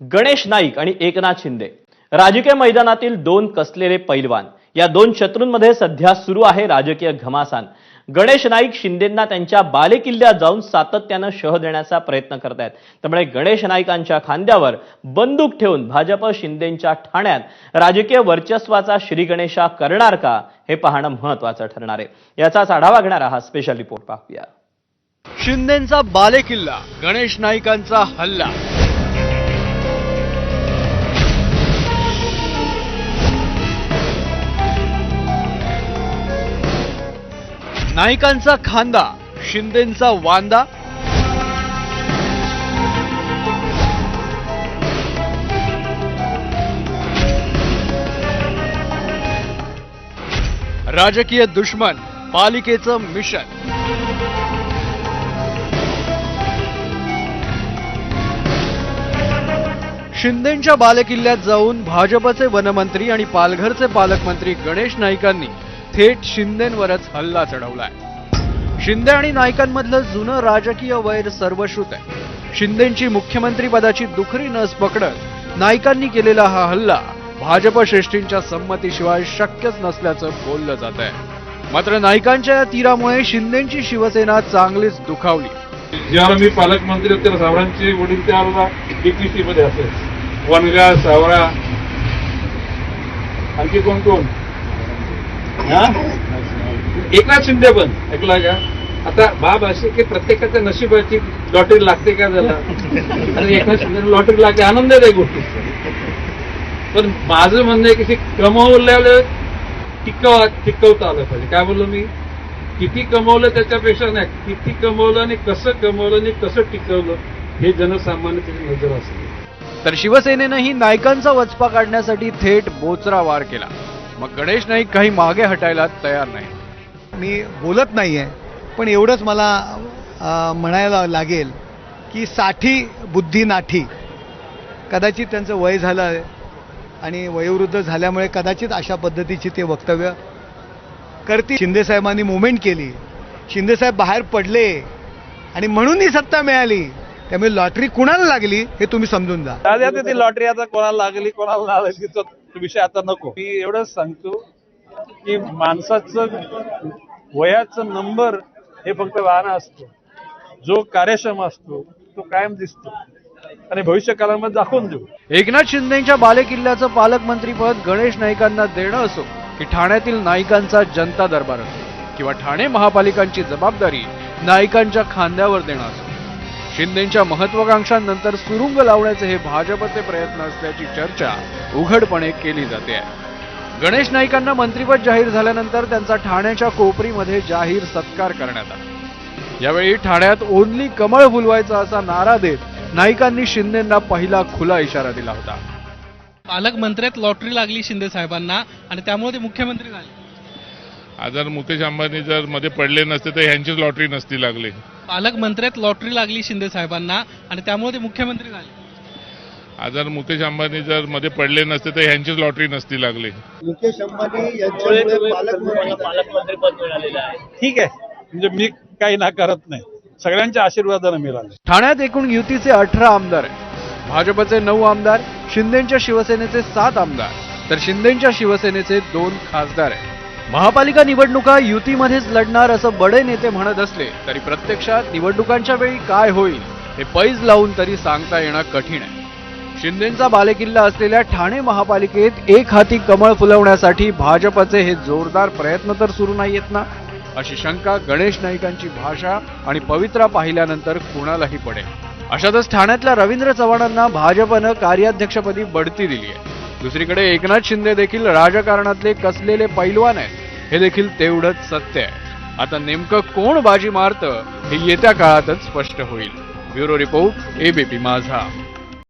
गणेश नाईक आणि एकनाथ शिंदे. राजकीय मैदानातील दोन कसलेले पैलवान. या दोन शत्रूंमध्ये सध्या सुरू आहे राजकीय घमासान. गणेश नाईक शिंदेंना त्यांच्या बालेकिल्ल्यात जाऊन सातत्यानं शह देण्याचा प्रयत्न करतायत. त्यामुळे गणेश नाईकांच्या खांद्यावर बंदूक ठेवून भाजप शिंदेंच्या ठाण्यात राजकीय वर्चस्वाचा श्रीगणेशा करणार का हे पाहणं महत्वाचं ठरणार आहे. याचाच आढावा घेणारा हा स्पेशल रिपोर्ट पाहूया. शिंदेचा बालेकिल्ला गणेश नाईकांचा हल्ला. नाईकांचा खांदा शिंदेचा वांदा. राजकीय दुश्मन पालिकेचं मिशन. शिंदेच्या बालेकिल्ल्यात जाऊन भाजपचे वनमंत्री आणि पालघरचे पालकमंत्री गणेश नाईकांनी थेट शिंदेंवरच हल्ला चढवलाय. शिंदे आणि नाईकांमधलं जुनं राजकीय वैर सर्वश्रुत आहे. शिंदेची मुख्यमंत्री पदाची दुखरी नस पकडत नाईकांनी केलेला हा हल्ला भाजप श्रेष्ठींच्या संमतीशिवाय शक्यच नसल्याचं बोललं जात आहे मात्र नाईकांच्या या तीरामुळे शिंदेची शिवसेना चांगलीच दुखावली. ज्यावेळेला मी पालकमंत्री होते सावरांचे वडील त्यावेळेला एकवीसी मध्ये असेल. वनगा सावरा. आणखी कोण कोण एकनाथ शिंदे पण. ऐकला का? आता बाब असे की प्रत्येकाच्या नशिबाची लॉटरी लागते का त्याला? आणि एकनाथ शिंदे लॉटरी लागते आनंद आहे त्या गोष्टीचा पण माझं म्हणणं आहे की ते कमवलेलं टिकव टिकवता आलं पाहिजे. काय बोललो मी? किती कमवलं त्याच्यापेक्षा नाही. किती कमवलं आणि कसं कमवलं आणि कसं टिकवलं हे जनसामान्याची नजर असते. तर शिवसेनेनंही नाईकांचा वचपा काढण्यासाठी थेट बोचरा वार केला. मग गणेश नाईक काही मागे हटायला तयार नाही. मी बोलत नाही आहे पण एवढंच मला म्हणायला लागेल की साठी बुद्धी नाठी. कदाचित त्यांचं वय झालं आहे आणि वयोवृद्ध झाल्यामुळे कदाचित अशा पद्धतीची ते वक्तव्य करतील. शिंदेसाहेबांनी मुवमेंट केली. शिंदेसाहेब बाहेर पडले आणि म्हणून ही सत्ता मिळाली. त्यामुळे लॉटरी कुणाला लागली हे तुम्ही समजून जा. ती लॉटरी आता कोणाला लागली कोणाला लागली विषय आता नको. मी एवढंच सांगतो की माणसाचं वयाचं नंबर हे फक्त वाहना असतो. जो कार्यक्षम असतो तो कायम दिसतो. आणि भविष्य काळामध्ये दाखवून देऊ. एकनाथ शिंदेच्या बालेकिल्ल्याचं पालकमंत्रीपद गणेश नाईकांना देणं असो की ठाण्यातील नाईकांचा जनता दरबार असो किंवा ठाणे महापालिकांची जबाबदारी नाईकांच्या खांद्यावर देणं असो. शिंदेच्या महत्वाकांक्षांनंतर सुरुंग लावण्याचे हे भाजपचे प्रयत्न असल्याची चर्चा उघडपणे केली जाते. गणेश नाईकांना मंत्रीपद जाहीर झाल्यानंतर त्यांचा ठाण्याच्या कोपरीमध्ये जाहीर सत्कार करण्यात आला. यावेळी ठाण्यात ओनली कमळ फुलवायचा असा नारा देत नाईकांनी शिंदेंना पहिला खुला इशारा दिला होता. पालकमंत्र्यात लॉटरी लागली शिंदे साहेबांना आणि त्यामुळे ते मुख्यमंत्री झाले. आज जर मुकेश अंबानी जर मध्ये पडले नसते तर ह्यांचीच लॉटरी नसती लागली. पालकमंत्र्यात लॉटरी लागली शिंदे साहेबांना आणि त्यामुळे ते मुख्यमंत्री झाले. आज जर मुकेश अंबानी जर मध्ये पडले नसते तर ह्यांचीच लॉटरी नसती लागली. मुकेश अंबानी यांच्यामुळे ठीक आहे. म्हणजे मी काही नाकारत नाही. सगळ्यांच्या आशीर्वादानं मिळाले. ठाण्यात एकूण युतीचे अठरा आमदार आहेत. भाजपचे नऊ आमदार शिंदेच्या शिवसेनेचे सात आमदार. तर शिंदेच्या शिवसेनेचे दोन खासदार आहेत. महापालिका निवडणुका युतीमध्येच लढणार असं बडे नेते म्हणत असले तरी प्रत्यक्षात निवडणुकांच्या वेळी काय होईल हे पैज लावून तरी सांगता येणं कठीण आहे. शिंदेचा बालेकिल्ला असलेल्या ठाणे महापालिकेत एक हाती कमळ फुलवण्यासाठी भाजपचे हे जोरदार प्रयत्न तर सुरू नाहीयेत ना? अशी शंका गणेश नाईकांची भाषा आणि पवित्रा पाहिल्यानंतर कुणालाही पडेल. अशातच ठाण्यातल्या रवींद्र चव्हाणांना भाजपनं कार्याध्यक्षपदी बढती दिली आहे. दुसरीकडे एकनाथ शिंदे देखील राजकारणातले कसलेले पैलवान आहेत. हे देखील तेवढंच सत्य आहे. आता नेमकं कोण बाजी मारतं हे येत्या काळातच स्पष्ट होईल. ब्युरो रिपोर्ट एबीपी माझा.